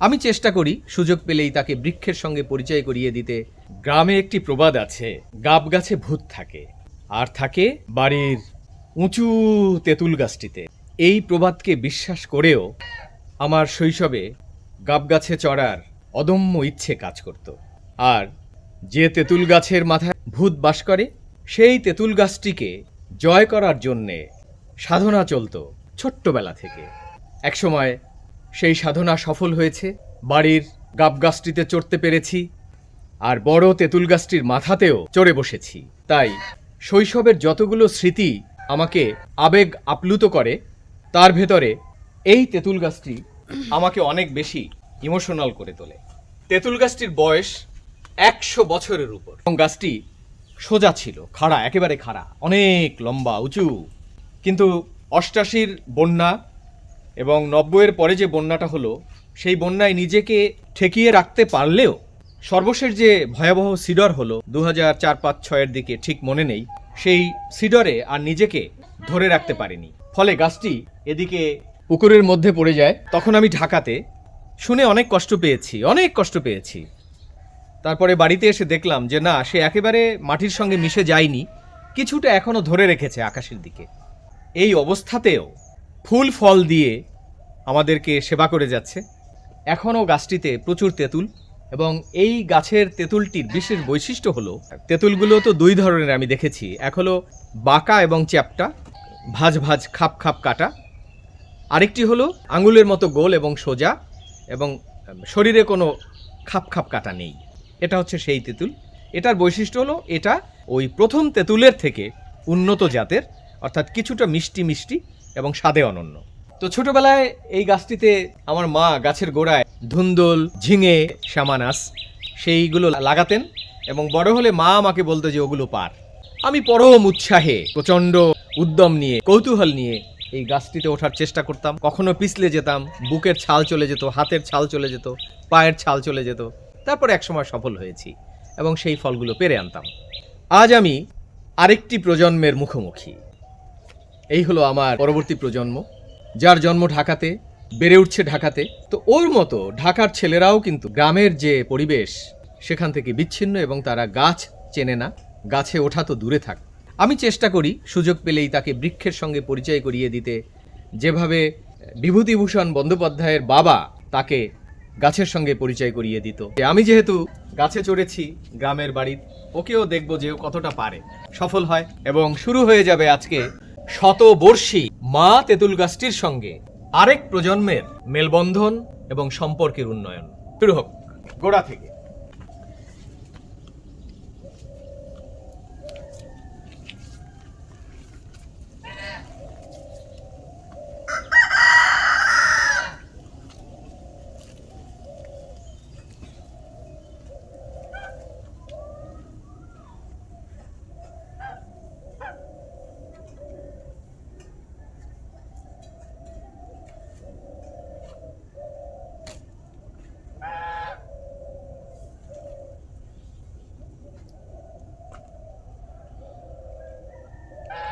আমি চেষ্টা করি সুযোগ পেলেই তাকে বৃক্ষের সঙ্গে পরিচয় করিয়ে দিতে। গ্রামে একটি প্রবাদ আছে, গাব গাছে ভূত থাকে, আর থাকে বাড়ির উঁচু তেঁতুল গাছটিতে। এই প্রবাদকে বিশ্বাস করেও আমার শৈশবে গাব গাছে চড়ার অদম্য ইচ্ছে কাজ করত। আর যে তেঁতুল গাছের মাথায় ভূত বাস করে, সেই তেঁতুল গাছটিকে জয় করার জন্যে সাধনা চলতো ছোট্টবেলা থেকে। একসময় সেই সাধনা সফল হয়েছে। বাড়ির গাব গাছটিতে চড়তে পেরেছি আর বড় তেঁতুল গাছটির মাথাতেও চড়ে বসেছি। তাই শৈশবের যতগুলো স্মৃতি আমাকে আবেগ আপ্লুত করে, তার ভেতরে এই তেঁতুল গাছটি আমাকে অনেক বেশি ইমোশনাল করে তোলে। তেঁতুল গাছটির বয়স একশো বছরের উপর। এবং গাছটি সোজা ছিল, খাড়া, একেবারে খাড়া, অনেক লম্বা, উঁচু। কিন্তু অষ্টাশির বন্যা এবং নব্বইয়ের পরে যে বন্যাটা হলো, সেই বন্যায় নিজেকে ঠেকিয়ে রাখতে পারলেও সর্বশেষ যে ভয়াবহ সিডর হলো দু হাজার চার পাঁচ ছয়ের দিকে ঠিক মনে নেই, সেই সিডরে আর নিজেকে ধরে রাখতে পারেনি। ফলে গাছটি এদিকে পুকুরের মধ্যে পড়ে যায়। তখন আমি ঢাকাতে শুনে অনেক কষ্ট পেয়েছি, অনেক কষ্ট পেয়েছি। তারপরে বাড়িতে এসে দেখলাম যে না, সে একেবারে মাটির সঙ্গে মিশে যায়নি, কিছুটা এখনও ধরে রেখেছে আকাশের দিকে। এই অবস্থাতেও ফুল ফল দিয়ে আমাদেরকে সেবা করে যাচ্ছে। এখনও গাছটিতে প্রচুর তেঁতুল এবং এই গাছের তেঁতুলটির বিশেষ বৈশিষ্ট্য হলো, তেঁতুলগুলো তো দুই ধরনের আমি দেখেছি। এক হলো বাঁকা এবং চ্যাপটা, ভাজ ভাজ খাপ খাপ কাটা। আরেকটি হলো আঙুলের মতো গোল এবং সোজা এবং শরীরে কোনো খাপ খাপ কাটা নেই। এটা হচ্ছে সেই তেঁতুল। এটার বৈশিষ্ট্য হলো এটা ওই প্রথম তেঁতুলের থেকে উন্নত জাতের, অর্থাৎ কিছুটা মিষ্টি মিষ্টি এবং স্বাদে অনন্য। তো ছোটবেলায় এই গাছটিতে আমার মা গাছের গোড়ায় ধুন্দল, ঝিঙে শ্যামানাস সেইগুলো লাগাতেন এবং বড় হলে মা আমাকে বলতো যে ওগুলো পার। আমি পরম উৎসাহে প্রচণ্ড উদ্যম নিয়ে, কৌতূহল নিয়ে এই গাছটিতে ওঠার চেষ্টা করতাম। কখনো পিছলে যেতাম, বুকের ছাল চলে যেত, হাতের ছাল চলে যেত, পায়ের ছাল চলে যেত। তারপরে একসময় সফল হয়েছি এবং সেই ফলগুলো পেরে আনতাম। আজ আমি আরেকটি প্রজন্মের মুখোমুখি। এই হলো আমার পরবর্তী প্রজন্ম, যার জন্ম ঢাকাতে, বেড়ে উঠছে ঢাকাতে। তো ওর মতো ঢাকার ছেলেরাও কিন্তু গ্রামের যে পরিবেশ, সেখান থেকে বিচ্ছিন্ন এবং তারা গাছ চেনে না, গাছে ওঠা তো দূরে থাক। আমি চেষ্টা করি, সুযোগ পেলেই তাকে বৃক্ষের সঙ্গে পরিচয় করিয়ে দিতে। যেভাবে বিভূতিভূষণ বন্দ্যোপাধ্যায়ের বাবা তাকে গাছের সঙ্গে পরিচয় করিয়ে দিত। আমি যেহেতু গাছে চড়েছি গ্রামের বাড়ির, ওকেও দেখব যে ও কতটা পারে। সফল হয় এবং শুরু হয়ে যাবে আজকে শতবর্ষী মা তেঁতুল গাছটির সঙ্গে আরেক প্রজন্মের মেলবন্ধন এবং সম্পর্কের উন্নয়ন। শুরু হোক। গোড়া থেকে।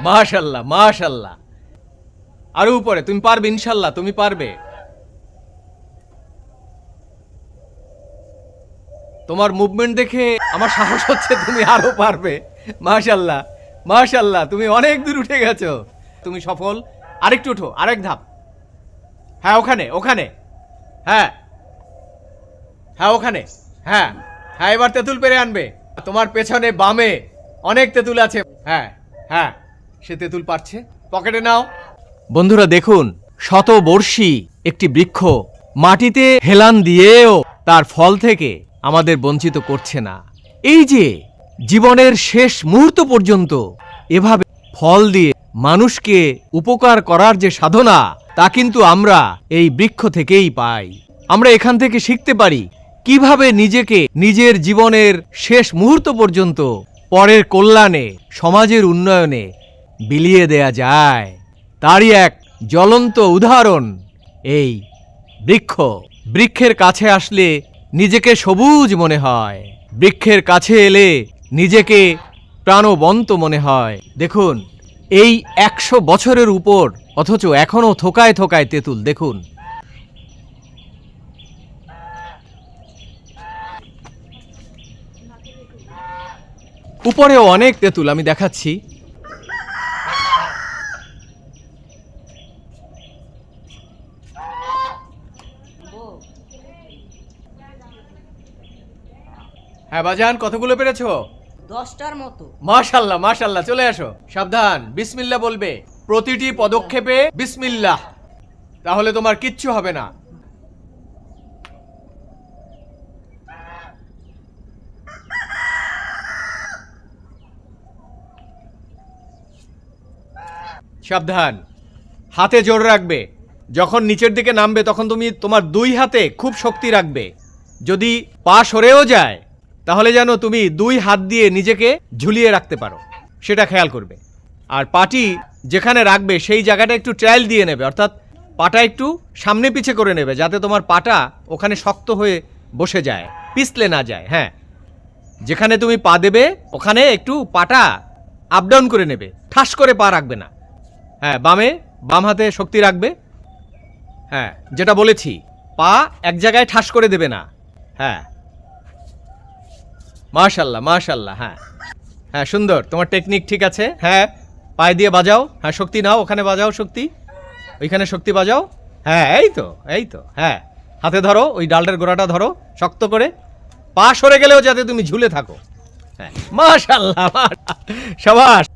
মাশাল্লাহ মাশাল্লাহ। আরও উপরে, তুমি পারবে, ইনশাল্লাহ, তুমি পারবে। তোমার মুভমেন্ট দেখে আমার সাহস হচ্ছে তুমি আরও পারবে। মাশাল্লাহ মাশাল্লাহ, তুমি অনেক দূর উঠে গেছো। তুমি সফল। আরেকটু উঠো, আরেক ধাপ। হ্যাঁ ওখানে ওখানে। হ্যাঁ। হ্যাঁ ওখানে। হ্যাঁ। হ্যাঁ এবার তেঁতুল পেরে আনবে। তোমার পেছনে বামে অনেক তেঁতুল আছে। হ্যাঁ হ্যাঁ। সে তেঁতুল পারছে পকেটে নাও। বন্ধুরা, দেখুন, শতবর্ষী একটি বৃক্ষ মাটিতে হেলান দিয়েও তার ফল থেকে আমাদের বঞ্চিত করছে না। এই যে জীবনের শেষ মুহূর্ত পর্যন্ত এভাবে ফল দিয়ে মানুষকে উপকার করার যে সাধনা, তা কিন্তু আমরা এই বৃক্ষ থেকেই পাই। আমরা এখান থেকে শিখতে পারি কীভাবে নিজেকে নিজের জীবনের শেষ মুহূর্ত পর্যন্ত পরের কল্যাণে, সমাজের উন্নয়নে বিলিয়ে দেয়া যায়। তারই এক জ্বলন্ত উদাহরণ, এই বৃক্ষ। বৃক্ষের কাছে আসলে নিজেকে সবুজ মনে হয়। বৃক্ষের কাছে এলে নিজেকে প্রাণবন্ত মনে হয়। দেখুন, এই একশো বছরের উপর, অথচ এখনও থোকায় থোকায় তেঁতুল। দেখুন। উপরেও অনেক তেঁতুল, আমি দেখাচ্ছি। হ্যাঁ বাজান কতগুলো পেরেছ? দশটার মতো। মাশাল্লাহ মাশাল্লাহ চলে আসো। সাবধান বিসমিল্লাহ বলবে। প্রতিটি পদক্ষেপে বিসমিল্লাহ। তাহলে তোমার কিচ্ছু হবে না। সাবধান। হাতে জোর রাখবে। যখন নিচের দিকে নামবে তখন তুমি তোমার দুই হাতে খুব শক্তি রাখবে। যদি পা সরেও যায় তাহলে যেন তুমি দুই হাত দিয়ে নিজেকে ঝুলিয়ে রাখতে পারো। সেটা খেয়াল করবে। আর পাটি যেখানে রাখবে, সেই জায়গাটা একটু ট্রায়াল দিয়ে নেবে। অর্থাৎ পাটা একটু সামনে পিছে করে নেবে, যাতে তোমার পাটা ওখানে শক্ত হয়ে বসে যায়, পিছলে না যায় হ্যাঁ। যেখানে তুমি পা দেবে, ওখানে একটু পাটা আপ ডাউন করে নেবে, ঠাস করে পা রাখবে না। হ্যাঁ বামে, বাম হাতে শক্তি রাখবে। হ্যাঁ যেটা বলেছি, পা এক জায়গায় ঠাস করে দেবে না। হ্যাঁ মাশাল্লাহ মাশাল্লাহ হ্যাঁ। হ্যাঁ সুন্দর। তোমার টেকনিক ঠিক আছে? হ্যাঁ পায়ে দিয়ে বাজাও। হ্যাঁ শক্তি নাও, ওখানে বাজাও শক্তি। ওইখানে শক্তি বাজাও। হ্যাঁ এই তো এই তো হ্যাঁ। হাতে ধরো, ওই ডালটার গোড়াটা ধরো, শক্ত করে। পা সরে গেলেও যাতে তুমি ঝুলে থাকো। হ্যাঁ মাশাল্লাহ, সবাস।